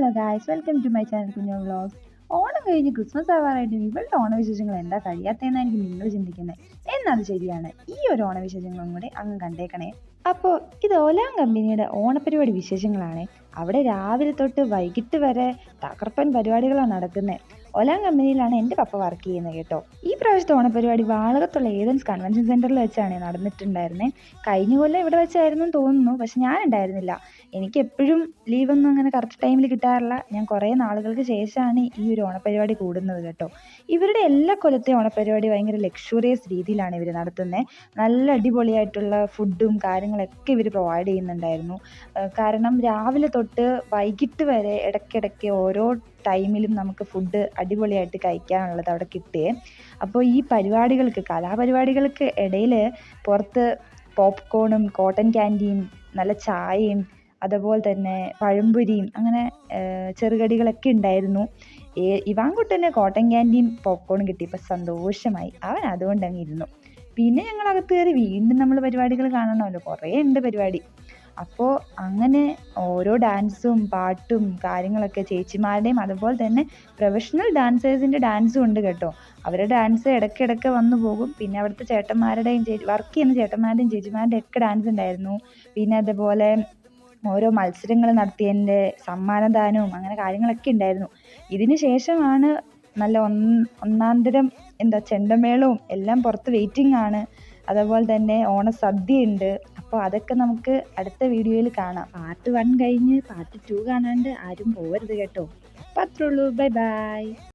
Hello guys welcome to my channel കുഞ്ഞു vlogs Onam കഴിഞ്ഞ് Christmas ആവാറായിട്ട് ഇവളുടെ ഓണവിശേഷങ്ങൾ എന്താ കഴിയാത്തതെന്നായിരിക്കും നിങ്ങൾ ചിന്തിക്കുന്നത്. എന്നത് ശരിയാണ് ഈ ഒരു ഓണവിശേഷങ്ങളും കൂടെ അങ്ങ് കണ്ടേക്കണേ. അപ്പോൾ ഇത് ഓലാം കമ്പനിയുടെ ഓണപരിപാടി വിശേഷങ്ങളാണ്. അവിടെ രാവിലെ തൊട്ട് വൈകിട്ട് വരെ തകർപ്പൻ പരിപാടികളാണ് നടക്കുന്നത് ഒലാം കമ്പനിയിലാണ് എന്റെ പപ്പ വർക്ക് ചെയ്യുന്നത് കേട്ടോ. ഈ പ്രാവശ്യത്തെ ഓണപരിപാടി വാളകത്തുള്ള ഏതൻസ് കൺവെൻഷൻ സെന്ററിൽ വെച്ചാണ് നടന്നിട്ടുണ്ടായിരുന്നത് കഴിഞ്ഞ കൊല്ലം ഇവിടെ വെച്ചായിരുന്നു തോന്നുന്നു പക്ഷെ ഞാൻ ഉണ്ടായിരുന്നില്ല എനിക്ക് എപ്പോഴും ലീവൊന്നും അങ്ങനെ കറക്റ്റ് ടൈമിൽ കിട്ടാറില്ല. ഞാൻ കുറേ നാളുകൾക്ക് ശേഷമാണ് ഈ ഒരു ഓണപരിപാടി കൂടുന്നത് കേട്ടോ. ഇവരുടെ എല്ലാ കൊല്ലത്തെയും ഓണപരിപാടി ഭയങ്കര ലക്ഷറിയസ് രീതിയിലാണ് ഇവർ നടത്തുന്നത് നല്ല അടിപൊളിയായിട്ടുള്ള ഫുഡും കാര്യങ്ങളൊക്കെ ഇവർ പ്രൊവൈഡ് ചെയ്യുന്നുണ്ടായിരുന്നു. കാരണം രാവിലെ തൊട്ട് വൈകിട്ട് വരെ ഇടയ്ക്കിടയ്ക്ക് ഓരോ ടൈമിലും നമുക്ക് ഫുഡ് അടിപൊളിയായിട്ട് കഴിക്കാനുള്ളത് അവിടെ കിട്ടുകയെ അപ്പോൾ ഈ പരിപാടികൾക്ക് കലാപരിപാടികൾക്ക് ഇടയിൽ പുറത്ത് പോപ്കോണും കോട്ടൺ ക്യാൻഡിയും നല്ല ചായയും അതുപോലെ തന്നെ പഴംപൊരിയും അങ്ങനെ ചെറുകടികളൊക്കെ ഉണ്ടായിരുന്നു. ഇവാൻകുട്ടന് കോട്ടൺ ക്യാൻഡിയും പോപ്കോണും കിട്ടിയപ്പോൾ സന്തോഷമായി. അവൻ അതുകൊണ്ട് അങ്ങ് ഇരുന്നു. പിന്നെ ഞങ്ങൾ അകത്ത് കയറി വീണ്ടും നമ്മൾ പരിപാടികൾ കാണണമല്ലോ. കുറേ ഉണ്ട് പരിപാടി. അപ്പോൾ അങ്ങനെ ഓരോ ഡാൻസും പാട്ടും കാര്യങ്ങളൊക്കെ ചേച്ചിമാരുടെയും അതുപോലെ തന്നെ പ്രൊഫഷണൽ ഡാൻസേഴ്സിന്റെ ഡാൻസും ഉണ്ട് കേട്ടോ. അവരുടെ ഡാൻസ് ഇടയ്ക്കിടയ്ക്ക് വന്നു പോകും. പിന്നെ അവിടുത്തെ ചേട്ടന്മാരുടെയും വർക്ക് ചെയ്യുന്ന ചേട്ടന്മാരുടെയും ചേച്ചിമാരുടെയും ഒക്കെ ഡാൻസ് ഉണ്ടായിരുന്നു. പിന്നെ അതുപോലെ ഓരോ മത്സരങ്ങൾ നടത്തിയതിന്റെ സമ്മാനദാനവും അങ്ങനെ കാര്യങ്ങളൊക്കെ ഉണ്ടായിരുന്നു. ഇതിന് ശേഷമാണ് നല്ല ഒന്ന് ഒന്നാന്തരം എന്താ ചെണ്ടമേളവും എല്ലാം പുറത്ത് വെയിറ്റിംഗ് ആണ്. അതുപോലെ തന്നെ ഓണസദ്യ ഉണ്ട് അപ്പോൾ അതൊക്കെ നമുക്ക് അടുത്ത വീഡിയോയിൽ കാണാം. പാർട്ട് വൺ കഴിഞ്ഞ് പാർട്ട് ടു കാണാണ്ട് ആരും പോവരുത് കേട്ടോ. അപ്പോൾ അത്രേ ഉള്ളൂ. Bye bye.